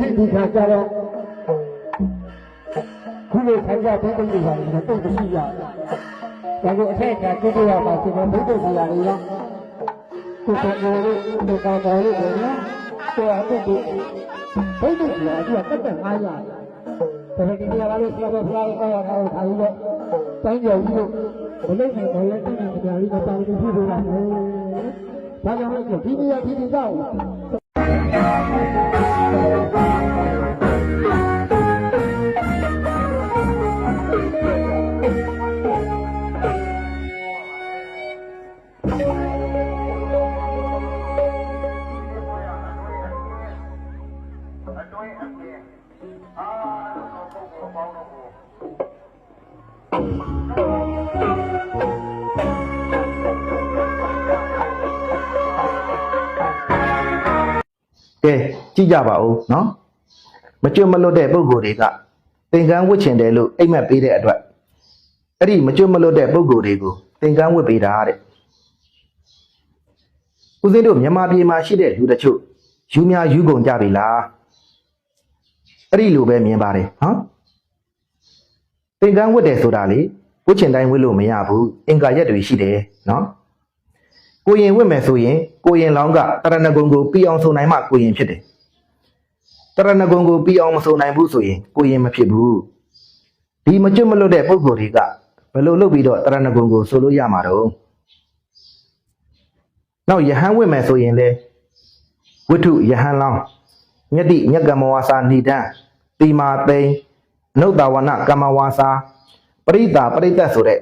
ဒီခါကျတော့ခုလိုခိုင်ကြတဲ့တုံးတွေပါတယ်တော့တုံးမရှိရဘူးဒါကိုအထက်ကကြည့်ရပါဆိုတော့ဘုဒ္ဓဆရာတွေရောကိုယ်ကိုယ်လို့ဒီကောင်တော်လို့ပေါ့နော်ကိုယ်အတူတူဘုဒ္ဓဆရာကတက်တက်အားရတယ်ဒါပေမဲ့ဒီနေရာကလည်းဆရာတော်ဖလားကိုအော်ထားထားပြီးတော့တိုင်းကြော်ပြီးတော့ဘလိမ့်နေပေါ်ရဲ့တိတိကျကျလေးတော့တာဝန်ပြုလို့ရတယ်။ဒါကြောင့်လည်းဒီနေရာဒီဒီကြောက် ကိုကဲကြည့်ကြပါဦးနော်မကျွတ်မလွတ်တဲ့ပုံကိုယ်တွေကသင်္ကန်းဝတ်ချင်တယ်လို့အိမ်မက်ပေးတဲ့အတွက်အဲ့ဒီမကျွတ်မလွတ်တဲ့ပုံကိုယ်တွေကိုသင်္ကန်းဝတ်ပေးတာတဲ့ဦးဇင်းတို့မြန်မာပြည်မှာရှိတဲ့လူတချို့ယူများယူကုန်ကြပြီလားအဲ့ဒီလိုပဲမြင်ပါတယ်နော် သင်္ကန်းဝတ်တယ်ဆိုတာလေဝတ်ချင်တိုင်းဝတ်လို့မရဘူးအင်္ဂါရက်တွေရှိတယ်နော်ကိုရင်ဝတ်မယ်ဆိုရင်ကိုရင်လောင်းကတရဏဂုံကိုပြီးအောင်ဆိုနိုင်မှကိုရင်ဖြစ်တယ်တရဏဂုံကိုပြီးအောင်မဆိုနိုင်ဘူးဆိုရင်ကိုရင်မဖြစ်ဘူးဒီမကျွတ်မလွတ်တဲ့ပုံကိုယ်တွေကဘယ်လိုလုပ်ပြီးတော့တရဏဂုံကိုဆိုလို့ရမှာတော့နောက်ယဟန်ဝတ်မယ်ဆိုရင်လေဝိထုယဟန်လောင်းမြတ်တိမြတ်ကမ္မဝါစာဏိဒံတိမာသိန် အနုတ္တဝနကမ္မဝါစာပရိတာပရိသတ်ဆိုတဲ့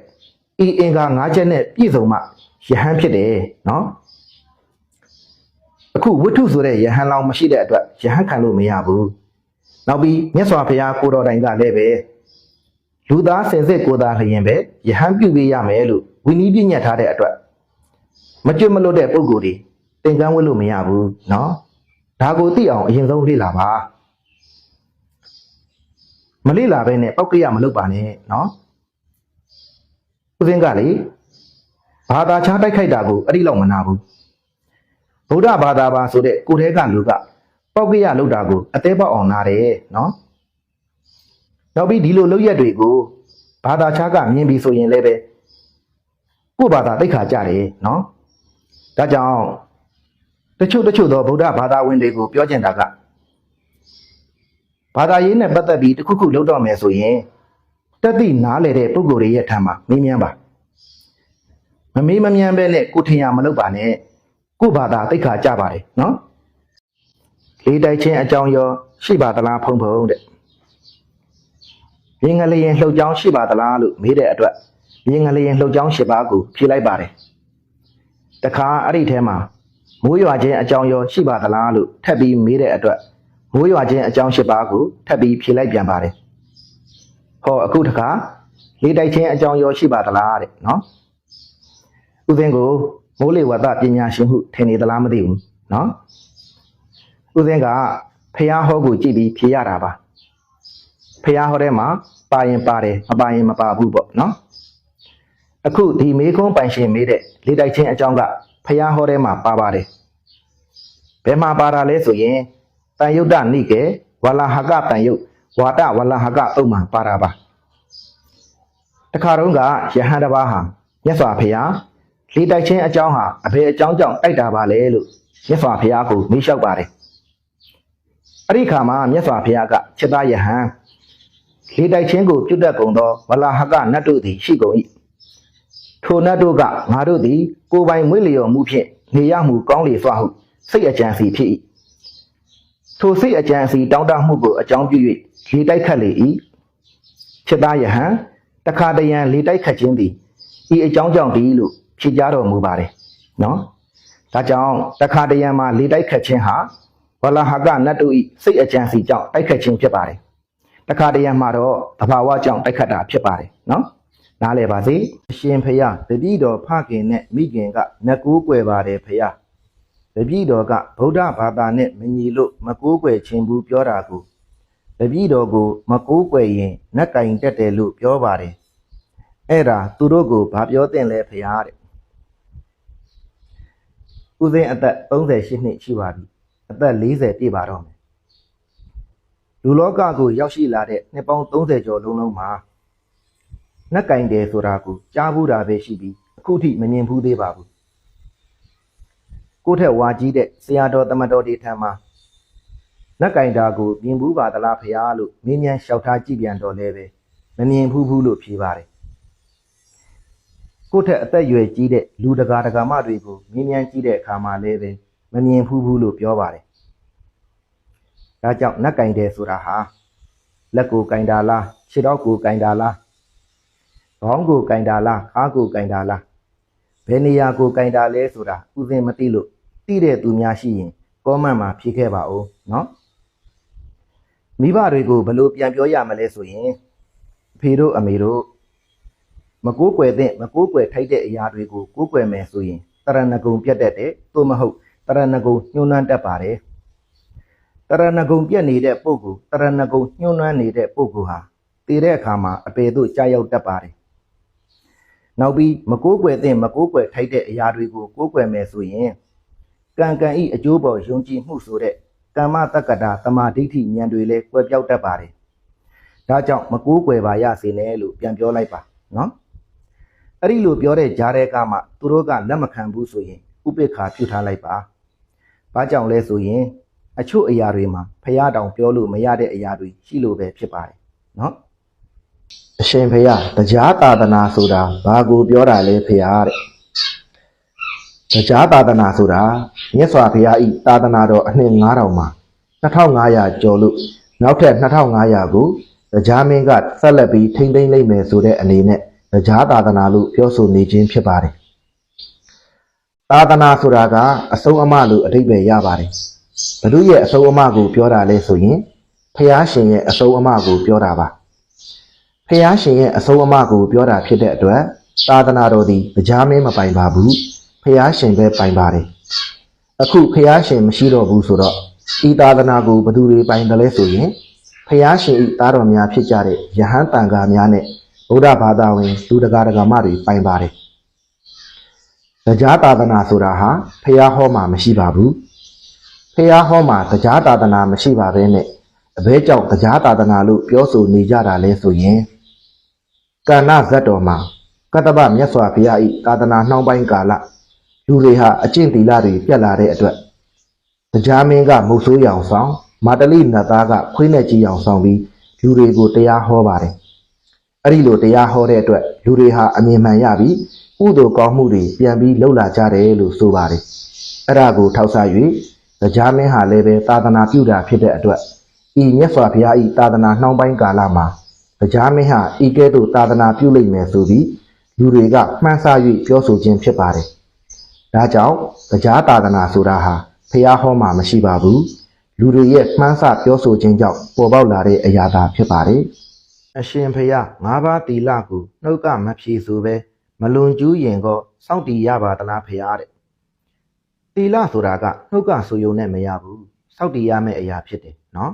ဤအင်္ဂါ၅ချက်နဲ့ပြည့်စုံမှယဟန်ဖြစ်တယ်နော်အခုဝိထုဆိုတဲ့ယဟန်လောင်းမရှိတဲ့အတွက်ယဟန်ခံလို့မရဘူးနောက်ပြီးမြတ်စွာဘုရားကိုတော်တိုင်ကလည်းပဲလူသားစင်စစ်ကိုယ်သားလျင်ပဲယဟန်ပြုပေးရမယ်လို့ဝိနည်းပြညတ်ထားတဲ့အတွက်မကျွတ်မလွတ်တဲ့ပုံကိုယ်တွေသင်္ကန်းဝတ်လို့မရဘူးနော်ဒါကိုသိအောင်အရင်ဆုံးလေ့လာပါ မလေ့လာဘဲနဲ့ပောက်ကရမလုပ်ပါနဲ့နော်ဦးစင်းကလေဘာသာခြားတိုက်ခိုက်တာကိုအဲ့ဒီလောက်မနာဘူးဗုဒ္ဓဘာသာပါဆိုတဲ့ကိုယ်ထဲကလူကပောက်ကရလုပ်တာကိုအသေးပေါက်အောင်နာတယ်နော်နောက်ပြီးဒီလိုလုပ်ရက်တွေကိုဘာသာခြားကမြင်ပြီးဆိုရင်လည်းပဲကိုယ့်ဘာသာသိက္ခာကြတယ်နော်ဒါကြောင့်တချို့တချို့သောဗုဒ္ဓဘာသာဝင်တွေကိုပြောချင်တာက ဘာသာရေးနဲ့ပတ်သက်ပြီးတစ်ခုခုလုပ်တော့မယ်ဆိုရင်တက်သည့်နားလေတဲ့ပုဂ္ဂိုလ်တွေရဲ့ထံမှာမင်းမြန်းပါမမေးမမြန်းပဲနဲ့ကိုထင်ရမလုပ်ပါနဲ့ကို့ဘာသာသိက္ခာကြပါတယ်နော်လေးတိုက်ချင်းအကြောင်းရောရှိပါသလားဖုံဖုံတဲ့မြင်းငလျင်လှုပ်ကြောင်းရှိပါသလားလို့မေးတဲ့အတွက်မြင်းငလျင်လှုပ်ကြောင်းရှိပါကိုဖြေလိုက်ပါတယ်တခါအဲ့ဒီထဲမှာမိုးရွာခြင်းအကြောင်းရောရှိပါသလားလို့ထပ်ပြီးမေးတဲ့အတွက် မိုးရွာခြင်းအကြောင်းရှိပါကိုထပ်ပြီးဖြေလိုက်ပြန်ပါတယ်ဟောအခုတခါလေးတိုက်ခြင်းအကြောင်းရောရှိပါသလားတဲ့နော်ဥစဉ်ကိုမိုးလေဝသပညာရှင်ဟုထင်နေသလားမသိဘူးနော်ဥစဉ်ကဖះဟောကိုကြည့်ပြီးဖြေရတာပါဖះဟောထဲမှာပါရင်ပါတယ်မပါရင်မပါဘူးပေါ့နော်အခုဒီမေခွန်းပိုင်ရှင်မေးတဲ့လေးတိုက်ခြင်းအကြောင်းကဖះဟောထဲမှာပါပါတယ်ဘယ်မှာပါတာလဲဆိုရင် တန်ယုတ်တနိကေဝလာဟကတန်ယုတ်ဝါဒဝလာဟကအုပ်မှာပါတာပါတခါတုန်းကယဟန်တစ်ပါးဟာမြတ်စွာဘုရားလေးတိုက်ခြင်းအကြောင်းဟာအဘယ်အကြောင်းကြောင့်တိုက်တာပါလဲလို့မြတ်စွာဘုရားကိုမေးလျှောက်ပါတယ်အဲ့ဒီခါမှာမြတ်စွာဘုရားကချက်သားယဟန်လေးတိုက်ခြင်းကိုပြုတ်တတ်ကုန်သောဝလာဟကနတ်တို့သည်ရှိကုန်၏ထိုနတ်တို့ကငါတို့သည်ကိုယ်ပိုင်မွေးလျော်မှုဖြင့်နေရမှုကောင်းလေစွာဟုစိတ်အကြံစီဖြစ်၏ ထိုစိတ်အကြံစီတောင်းတမှုကိုအကြောင်းပြု၍လေတိုက်ခတ်လေ၏ချက်သားယဟန်တခါတရံလေတိုက်ခတ်ခြင်းသည်ဤအကြောင်းကြောင့်ဒီလို့ဖြေကြားတော်မူပါတယ်နော်ဒါကြောင့်တခါတရံမှာလေတိုက်ခတ်ခြင်းဟာဝလာဟကနတ်တို့ဤစိတ်အကြံစီကြောင့်တိုက်ခတ်ခြင်းဖြစ်ပါတယ်တခါတရံမှာတော့သဘာဝကြောင့်တိုက်ခတ်တာဖြစ်ပါတယ်နော်နားလည်ပါစေအရှင်ဖရာတတိတော်ဖခင်နဲ့မိခင်ကနတ်ကူးကွယ်ပါတယ်ဖရာ တတိတော်ကဗုဒ္ဓဘာသာနဲ့မညီလို့မကူးကွယ်ခြင်းဘူးပြောတာကိုတတိတော်ကိုမကူးကွယ်ရင်နတ်ကင်တက်တယ်လို့ပြောပါတယ်အဲ့ဒါသူတို့ကိုဘာပြောတင်လဲဖရာတဲ့ဦးစင်းအသက်38နှစ်ရှိပါပြီအသက်40ပြည့်ပါတော့မယ်လူလောကကိုရောက်ရှိလာတဲ့နှစ်ပေါင်း30ကျော်လုံးလုံးမှာနက်ကင်တယ်ဆိုတာကိုကြားဘူးတာပဲရှိပြီးအခုထိမမြင်ဘူးသေးပါဘူး ကိုယ့်ထက်ဝါကြီးတဲ့ဆရာတော်တမန်တော်တွေထံမှာနက်ကင်တာကိုမြင်ဘူးပါသလားဖရာလို့မင်းမြန်လျှောက်ထားကြည့်ပြန်တော့လဲပဲမမြင်ဘူးဘူးလို့ဖြေပါတယ်ကိုယ့်ထက်အသက်အရွယ်ကြီးတဲ့လူတကာတကာမတွေကိုမင်းမြန်ကြည့်တဲ့အခါမှာလဲပဲမမြင်ဘူးဘူးလို့ပြောပါတယ်ဒါကြောင့်နက်ကင်တယ်ဆိုတာဟာလက်ကိုကင်တာလားခြေတော့ကိုကင်တာလားခေါင်းကိုကင်တာလားခါးကိုကင်တာလားဘယ်နေရာကိုကင်တာလဲဆိုတာဥစဉ်မသိလို့ သိတဲ့သူများရှိရင်ကောမန့်မှာဖြေခဲ့ပါဦးနော်မိဘတွေကိုဘယ်လိုပြန်ပြောရမလဲဆိုရင်အဖေတို့အမေတို့မကိုးကွယ်တဲ့မကိုးကွယ်ထိုက်တဲ့အရာတွေကိုကိုးကွယ်မယ်ဆိုရင်တရဏဂုံပြတ်တတ်တယ်သို့မဟုတ်တရဏဂုံညှိုးနှမ်းတတ်ပါတယ်တရဏဂုံပြက်နေတဲ့ပုဂ္ဂိုလ်တရဏဂုံညှိုးနှွမ်းနေတဲ့ပုဂ္ဂိုလ်ဟာတည်တဲ့အခါမှာအပေတို့ကြာရောက်တတ်ပါတယ်။နောက်ပြီးမကိုးကွယ်တဲ့မကိုးကွယ်ထိုက်တဲ့အရာတွေကိုကိုးကွယ်မယ်ဆိုရင် ကံကံဤအကျိုးပေါ်ယုံကြည်မှုဆိုတဲ့ကမ္မတက္ကတာတမာဒိဋ္ဌိဉာဏ်တွေလည်းကွယ်ပြောက်တတ်ပါတယ်။ဒါကြောင့်မကိုးကွယ်ပါရစေနဲ့လို့ပြန်ပြောလိုက်ပါနော်။အဲ့ဒီလိုပြောတဲ့ဂျားတဲ့ကမှသူတို့ကလက်မခံဘူးဆိုရင်ဥပိ္ပခာပြုထားလိုက်ပါ။ဘာကြောင့်လဲဆိုရင်အချို့အရာတွေမှာဖះတောင်ပြောလို့မရတဲ့အရာတွေရှိလို့ပဲဖြစ်ပါတယ်နော်အရှင်ဖះတရားသာသနာဆိုတာဘာကိုပြောတာလဲဖះတဲ့တ ရားသာသနာဆိုတာမြတ်စွာဘုရားဤသာသနာတော်အနှစ်9000မှာ2500ကျော်လို့နောက်ထပ်2500ကိုတရားမင်းကဆက်လက်ပြီးထိမ့်သိမ့်လိုက်မယ်ဆိုတဲ့အနေနဲ့တရားသာသနာလို့ပြောဆိုနေခြင်းဖြစ်ပါတယ်သာသနာဆိုတာကအဆုံးအမလို့အဓိပ္ပာယ်ရပါတယ်ဘလူရဲ့အဆုံးအမကိုပြောတာလဲဆိုရင်ဖះရှင်ရဲ့အဆုံးအမကိုပြောတာပါဖះရှင်ရဲ့အဆုံးအမကိုပြောတာဖြစ်တဲ့အတွက်သာသနာတော်သည်ကြားမင်းမပိုင်ပါဘူး ဖះရှင်ပဲပိုင်ပါတယ်အခုဖះရှင်မရှိတော့ဘူးဆိုတော့ဤသာသနာကိုဘသူတွေပိုင်တယ်လဲဆိုရင်ဖះရှင်ဤသားတော်များဖြစ်ကြတဲ့ယဟန်တန်ဃာများနဲ့ဗုဒ္ဓဘာသာဝင်လူတကာတကာမတွေပိုင်ပါတယ်တရားသာသနာဆိုတာဟာဖះဟောမှာမရှိပါဘူးဖះဟောမှာတရားသာသနာမရှိပါဘဲနဲ့အဘဲကြောင့်တရားသာသနာလို့ပြောဆိုနေကြတာလဲဆိုရင်ကဏ္ဍဇတ်တော်မှာကတ္တဗမြတ်စွာဘုရားဤသာသနာနှောင်းပိုင်းကာလ လူတွေဟာအကျင့်သီလတွေပြတ်လာတဲ့အတွက်တရားမင်းကမုတ်ဆိုးရောင်ဆောင်မာတလိနတ်သားကခွေးနဲ့ကြီးရောင်ဆောင်ပြီးလူတွေကိုတရားဟောပါတယ်အဲ့ဒီလိုတရားဟောတဲ့အတွက်လူတွေဟာအမြင်မှန်ရပြီးကုသိုလ်ကောင်းမှုတွေပြန်ပြီးလှုပ်လာကြတယ်လို့ဆိုပါတယ်အဲ့ဒါကိုထောက်ဆ၍တရားမင်းဟာလည်းပဲသာသနာပြုတာဖြစ်တဲ့အတွက်ဤမြတ်စွာဘုရားဤသာသနာနှောင်းပိုင်းကာလမှာတရားမင်းဟာဤကဲ့သို့သာသနာပြုလိမ့်မယ်ဆိုပြီးလူတွေကမှန်းဆ၍ပြောဆိုခြင်းဖြစ်ပါတယ်။ ဒါကြောင့်တရားသာသနာဆိုတာဟာဘုရားဟောမှာမရှိပါဘူး။လူတွေရဲ့မှန်းဆပြောဆိုခြင်းကြောင့်ပေါ်ပေါက်လာတဲ့အရာသာဖြစ်ပါတယ်။အရှင်ဘုရားငါးပါးတီလကိုနှုတ်ကမဖြေဆိုပဲမလွန်ကျူးရင်ကောစောင့်တည်ရပါသလားဘုရားတဲ့တီလဆိုတာကနှုတ်ကဆိုယုံနဲ့မရဘူးစောက်တည်ရမယ့်အရာဖြစ်တယ်နော်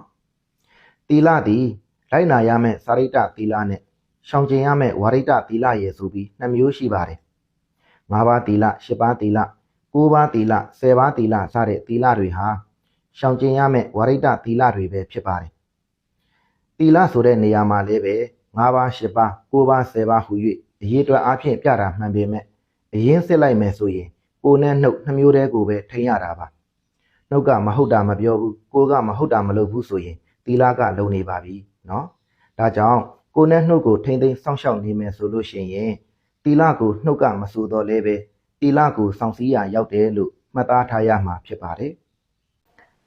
တီလသည်လိုက်နာရမယ့်စာရိတ္တတီလနဲ့ရှောင်ကျင်ရမယ့်ဝါရိတ္တတီလရဲ့ဆိုပြီးနှစ်မျိုးရှိပါတယ် ၅ပါးတီလ၈ပါးတီလ၉ပါးတီလ၁၀ပါးတီလစတဲ့တီလတွေဟာရှောင်ကျင်ရမယ့်ဝါရိတ္တတီလတွေပဲဖြစ်ပါတယ်တီလဆိုတဲ့နေရာမှာလည်းပဲ၅ပါး၈ပါး၉ပါး၁၀ပါးဟူ၍အရေးအတွက်အဖြစ်ပြတာမှန်ပေမဲ့အရင်စစ်လိုက်မယ်ဆိုရင်ကိုယ်နဲ့နှုတ်နှမျိုးတည်းကိုပဲထိန်းရတာပါနှုတ်ကမဟုတ်တာမပြောဘူးကိုယ်ကမဟုတ်တာမလုပ်ဘူးဆိုရင်သီလကလုံနေပါပြီနော်ဒါကြောင့်ကိုယ်နဲ့နှုတ်ကိုထိန်းသိမ်းစောင့်ရှောက်နေမယ်ဆိုလို့ရှိရင် သီလကိုနှုတ်ကမဆိုတော့လဲပဲသီလကိုစောင့်စည်းရရောက်တယ်လို့မှတ်သားထားရမှာဖြစ်ပါတယ်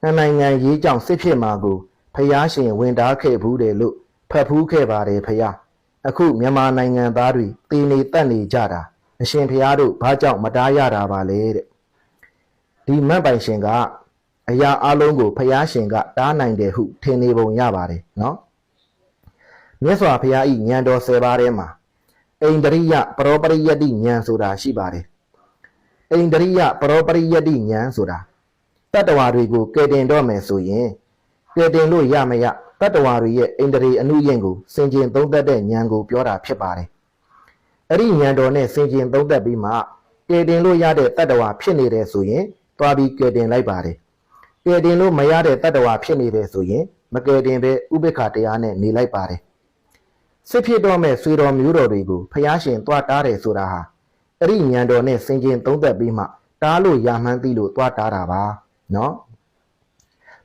နှစ်နိုင်ငံရေးကြောင့်စစ်ဖြစ်မှာကိုဖျားရှင်ဝင်တားခဲ့ဘူးတယ်လို့ဖတ်ဖူးခဲ့ပါတယ်ဖျားအခုမြန်မာနိုင်ငံသားတွေတည်နေတက်နေကြတာအရှင်ဖျားတို့ဘာကြောင့်မတားရတာပါလဲတဲ့ဒီမတ်ပိုင်ရှင်ကအရာအလုံးကိုဖျားရှင်ကတားနိုင်တယ်ဟုထင်နေပုံရပါတယ်နော်မြတ်စွာဘုရားဤဉာဏ်တော်၁၀ပါးထဲမှာ အိန္ဒရိယပရောပရိယတ္တိဉာဏ်ဆိုတာရှိပါတယ်အိန္ဒရိယပရောပရိယတ္တိဉာဏ်ဆိုတာတတ္တဝါတွေကိုကယ်တင်တော့မယ်ဆိုရင်ကယ်တင်လို့ရမရတတ္တဝါတွေရဲ့အိန္ဒြေအနုယင်ကိုစင်ကျင်သုံးသပ်တဲ့ဉာဏ်ကိုပြောတာဖြစ်ပါတယ်အဲ့ဒီဉာဏ်တော်နဲ့စင်ကျင်သုံးသပ်ပြီးမှကယ်တင်လို့ရတဲ့တတ္တဝါဖြစ်နေတယ်ဆိုရင်တွားပြီးကယ်တင်လိုက်ပါတယ်ကယ်တင်လို့မရတဲ့တတ္တဝါဖြစ်နေတယ်ဆိုရင်မကယ်တင်ပဲဥပိ္ပခာတရားနဲ့နေလိုက်ပါတယ် စစ်ဖြစ်တော့မဲ့ဆွေတော်မျိုးတော်တွေကိုဖျားရှင်တွားတားတယ်ဆိုတာဟာအဲ့ဒီညံတော်နဲ့စင်ကျင်သုံးသက်ပြီးမှတားလို့ရမှန်းသိလို့တွားတားတာပါနော်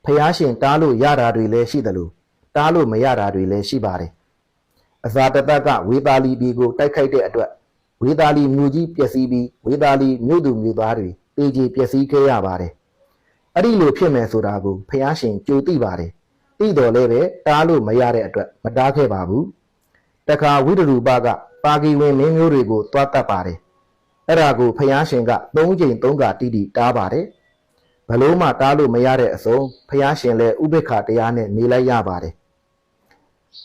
ဖျားရှင်တားလို့ရတာတွေလည်းရှိတယ်လို့တားလို့မရတာတွေလည်းရှိပါတယ်အဇာတတကဝေသာလီပြည်ကိုတိုက်ခိုက်တဲ့အတွက်ဝေသာလီမြို့ကြီးပျက်စီးပြီးဝေသာလီမြို့သူမြို့သားတွေတေကြီးပျက်စီးခဲ့ရပါတယ်အဲ့ဒီလိုဖြစ်မယ်ဆိုတာကိုဖះရှင်ကြိုသိပါတယ်သိတော်လည်းပဲတားလို့မရတဲ့အတွက်မတားခဲ့ပါဘူး တခါဝိတရူပကပါကီဝင်မင်းမျိုးတွေကိုတွားတတ်ပါတယ်အဲ့ဒါကိုဖះရှင်က၃ချိန်၃ခါတိတိတားပါတယ်ဘလို့မှတားလို့မရတဲ့အစုံဖះရှင်လည်းဥပိ္ပခာတရားနဲ့နေလိုက်ရပါတယ်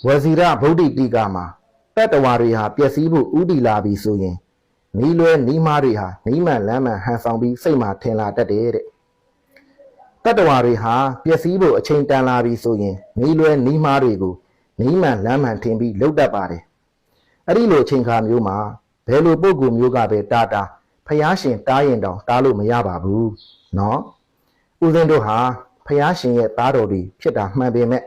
ဝဇီရဗုဒ္ဓတိကမှာတတ္တဝါတွေဟာပျက်စီးဖို့ဥတီလာပြီဆိုရင်နီးလွဲနီးမားတွေဟာနီးမှန်လမ်းမှန်ဟန်ဆောင်ပြီးစိတ်မှထင်လာတတ်တယ်တဲ့တတ္တဝါတွေဟာပျက်စီးဖို့အချိန်တန်လာပြီဆိုရင်နီးလွဲနီးမားတွေကို နီးမှန်လမ်းမှန်ထင်ပြီးလှုပ်တတ်ပါတယ်။အဲ့ဒီလိုအချိန်ခါမျိုးမှာဘယ်လိုပုံကူမျိုးကပဲတာတာဖျားရှင်တားရင်တောင်တားလို့မရပါဘူး။နော်။ဦးဇင်းတို့ဟာဖျားရှင်ရဲ့သားတော်တွေဖြစ်တာမှန်ပေမဲ့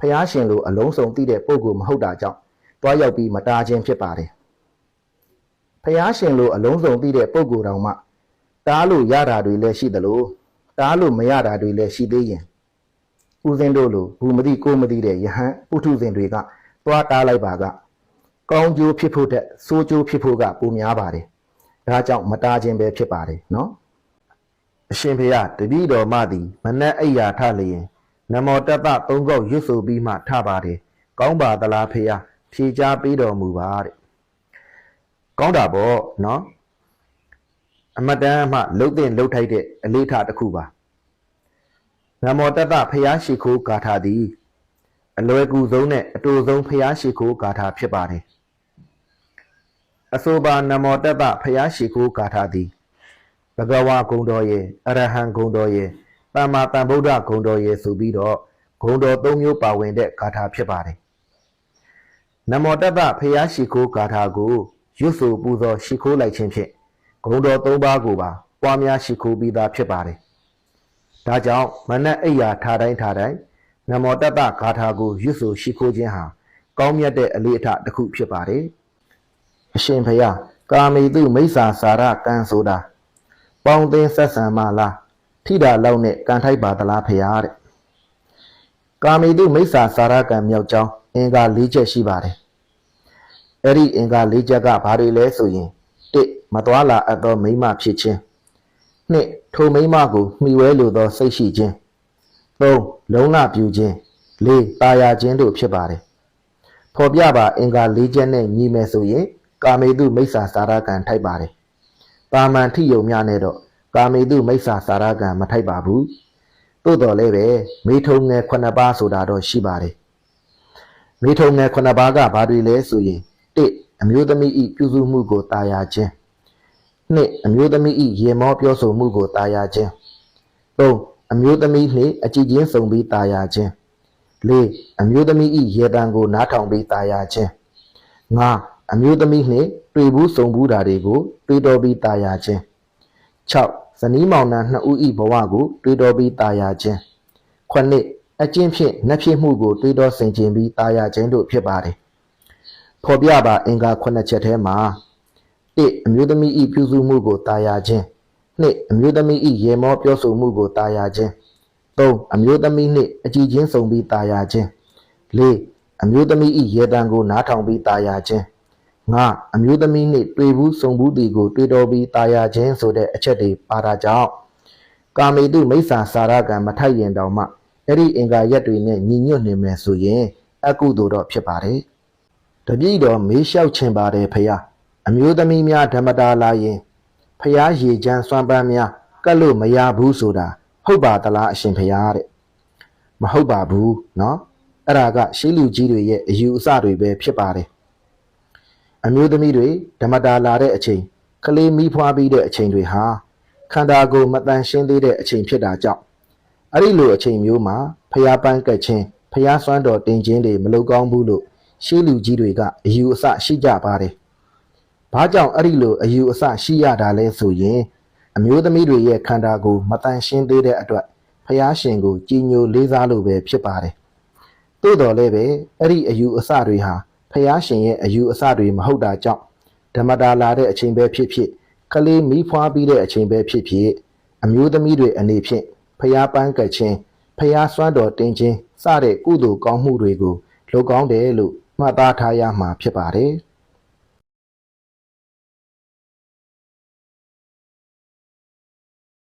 ဖျားရှင်လိုအလုံးစုံသိတဲ့ပုံကူမဟုတ်တာကြောင့်တွားရောက်ပြီးမတားခြင်းဖြစ်ပါတယ်။ဖျားရှင်လိုအလုံးစုံသိတဲ့ပုံကူတောင်မှတားလို့ရတာတွေလည်းရှိသလိုတားလို့မရတာတွေလည်းရှိသေးရင် ဦးစင်းတို့လိုဘူးမသိကိုမသိတဲ့ယဟန်ပုထုဇဉ်တွေကသွားတားလိုက်ပါကကောင်းကျိုးဖြစ်ဖို့တဲ့ဆိုးကျိုးဖြစ်ဖို့ကပိုများပါတယ်ဒါကြောင့်မတားခြင်းပဲဖြစ်ပါတယ်နော်အရှင်ဖေယတပည့်တော်မသည်မနက်အိယာထလျင်နမောတတ္တသုံးခေါက်ရွတ်ဆိုပြီးမှထပါတယ်ကောင်းပါသလားဖေယဖြေချပေးတော်မူပါတဲ့ကောင်းတာပေါ့နော်အမတ်တမ်းမှလှုပ်တဲ့လှုပ်ထိုက်တဲ့အလေးထားတစ်ခုပါ နမောတတ္တဖျားရှိခိုးဂါထာသည် အလွယ်ကူဆုံးနဲ့အတူဆုံးဖျားရှိခိုးဂါထာဖြစ်ပါတယ်အဆိုပါနမောတတ္တဖျားရှိခိုးဂါထာသည်ဘဂဝါဂုံတော်ရဲ့အရဟံဂုံတော်ရဲ့တမ္မာတန်ဗုဒ္ဓဂုံတော်ရဲ့ဆိုပြီးတော့ဂုံတော်၃မျိုးပါဝင်တဲ့ဂါထာဖြစ်ပါတယ်နမောတတ္တဖျားရှိခိုးဂါထာကိုရွတ်ဆိုပူဇော်ရှိခိုးလိုက်ခြင်းဖြင့်ဂုံတော်၃ပါးကိုပါပွားများရှိခိုးပြီးသားဖြစ်ပါတယ်။ ဒါကြောင့်မနက်အိယာထားတိုင်းထားတိုင်းနမောတတ္တဂါထာကိုရွတ်ဆိုရှိခိုးခြင်းဟာကောင်းမြတ်တဲ့အလေးအထတစ်ခုဖြစ်ပါတယ်။အရှင်ဘုရားကာမေတုမိစ္ဆာစာရကံဆိုတာပေါင်းသင်းဆက်ဆံမလားထိတာလောက်နဲ့ကံထိုက်ပါသလားဖရာတဲ့။ကာမေတုမိစ္ဆာစာရကံမြောက်ကြောင်းအင်္ဂါ၄ချက်ရှိပါတယ်။အဲ့ဒီအင်္ဂါ၄ချက်ကဘာတွေလဲဆိုရင်တစ်မသွာလာအပ်သောမိမဖြစ်ခြင်း နှစ်ထိုမိမကိုမှီဝဲလိုသောစိတ်ရှိခြင်းသုံးလုံလပြူခြင်းလေးตาယာခြင်းတို့ဖြစ်ပါတယ်ဖော်ပြပါအင်္ဂါ၄ချက်နဲ့ညီမယ်ဆိုရင်ကာမေတုမိစ္ဆာစာရကံထိုက်ပါတယ်ပါမန်ထိယုံများနဲ့တော့ကာမေတုမိစ္ဆာစာရကံမထိုက်ပါဘူးသို့တော်လည်းပဲမေထုံငယ်9ပါးဆိုတာတော့ရှိပါတယ်မေထုံငယ်9ပါးကဘာတွေလဲဆိုရင်တစ်အမျိုးသမီးဤပြုစုမှုကိုတာယာခြင်း နှစ်အမျိုးသမီးဤရေမောပြောဆိုမှုကိုတာယာခြင်းသုံးအမျိုးသမီးနှင့်အကြည်ချင်းစုံပြီးတာယာခြင်းလေးအမျိုးသမီးဤရေတံကိုနားထောင်ပြီးတာယာခြင်းငါအမျိုးသမီးနှင့်တွေ့ဘူးစုံဘူးတာတွေကိုတွေ့တော်ပြီးတာယာခြင်း6ဇနီးမောင်နှံနှစ်ဦးဤဘဝကိုတွေ့တော်ပြီးတာယာခြင်း9အကျင့်ဖြင့်နှက်ဖြစ်မှုကိုတွေ့တော်ဆင်ခြင်ပြီးတာယာခြင်းတို့ဖြစ်ပါတယ်ဖော်ပြပါအင်္ဂါ9ချက်ထဲမှာ 1အမျိုးသမီးဤပြုစုမှုကိုတာယာခြင်း2အမျိုးသမီးဤရေမောပြောဆိုမှုကိုတာယာခြင်း3အမျိုးသမီးနှင့်အကြည်ချင်းစုံပြီးတာယာခြင်း4အမျိုးသမီးဤရေတံကိုနားထောင်ပြီးတာယာခြင်း5အမျိုးသမီးနှင့်တွေ့ဘူးစုံဘူးတီကိုတွေ့တော်ပြီးတာယာခြင်းဆိုတဲ့အချက်တွေပါတာကြောင့်ကာမေတုမိစ္ဆာစာရကံမထိုက်ရင်တောင်မှအဲ့ဒီအင်္ဂါရက်တွေနဲ့ညီညွတ်နေမယ်ဆိုရင်အကုသိုလ်တော့ဖြစ်ပါတယ်တပည့်တော်မေးလျှောက်ချင်ပါတယ်ဖရာ အမျိုးသမီးများဓမ္မတာလာရင်ဖရာရေချမ်းစွမ်းပန်းများကတ်လို့မရဘူးဆိုတာဟုတ်ပါသလားအရှင်ဖရာတဲ့မဟုတ်ပါဘူးเนาะအဲ့ဒါကရှေးလူကြီးတွေရဲ့အယူအဆတွေပဲဖြစ်ပါတယ်အမျိုးသမီးတွေဓမ္မတာလာတဲ့အချိန်ကလေးမီးဖွားပြီးတဲ့အချိန်တွေဟာခန္ဓာကိုယ်မတန်ရှင်းသေးတဲ့အချိန်ဖြစ်တာကြောင့်အဲ့ဒီလိုအချိန်မျိုးမှာဖျားပန်းကက်ခြင်းဖျားစွမ်းတော်တင်ခြင်းတွေမလုပ်ကောင်းဘူးလို့ရှေးလူကြီးတွေကအယူအဆရှိကြပါတယ်။ ဘာကြောင့်အဲ့ဒီလိုအယူအဆရှိရတာလဲဆိုရင်အမျိုးသမီးတွေရဲ့ခန္ဓာကိုယ်မတန်ရှင်းသေးတဲ့အတွက်ဖျားရှင်ကိုကြည်ညိုလေးစားလို့ပဲဖြစ်ပါတယ်သို့တော်လည်းပဲအဲ့ဒီအယူအဆတွေဟာဖျားရှင်ရဲ့အယူအဆတွေမဟုတ်တာကြောင့်ဓမ္မတာလာတဲ့အချိန်ပဲဖြစ်ဖြစ်ကလေးမီးဖွားပြီးတဲ့အချိန်ပဲဖြစ်ဖြစ်အမျိုးသမီးတွေအနေဖြင့်ဖျားပန်းကတ်ခြင်းဖျားစွမ်းတော်တင်ခြင်းစတဲ့ကုသိုလ်ကောင်းမှုတွေကိုလုပ်ကောင်းတယ်လို့မှတ်သားထားရမှာဖြစ်ပါတယ်။